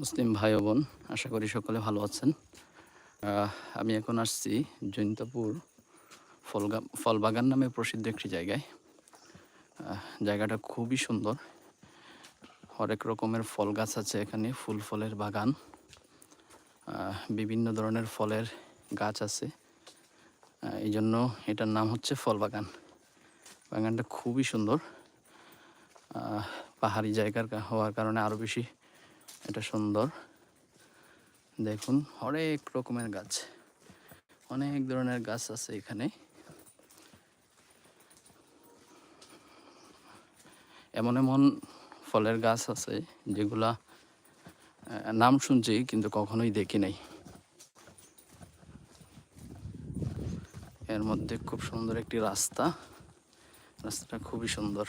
মুসলিম ভাই বোন, আশা করি সকলে ভালো আছেন। আমি এখন আসছি জৈন্তপুর ফলগা ফলবাগান নামে প্রসিদ্ধ একটি জায়গায়। জায়গাটা খুবই সুন্দর। হরেক রকমের ফল গাছ আছে এখানে, ফুল ফলের বাগান। বিভিন্ন ধরনের ফলের গাছ আছে। এই জন্য এটার নাম হচ্ছে ফল বাগান বাগানটা খুবই সুন্দর। পাহাড়ি জায়গার হওয়ার কারণে আরও বেশি এটা সুন্দর। দেখুন হরেক রকমের গাছ। অনেক ধরনের গাছ আছে এখানে। এমন এমন ফলের গাছ আছে যেগুলা নাম শুনছি কিন্তু কখনোই দেখি নাই। এর মধ্যে খুব সুন্দর একটি রাস্তা। রাস্তাটা খুবই সুন্দর।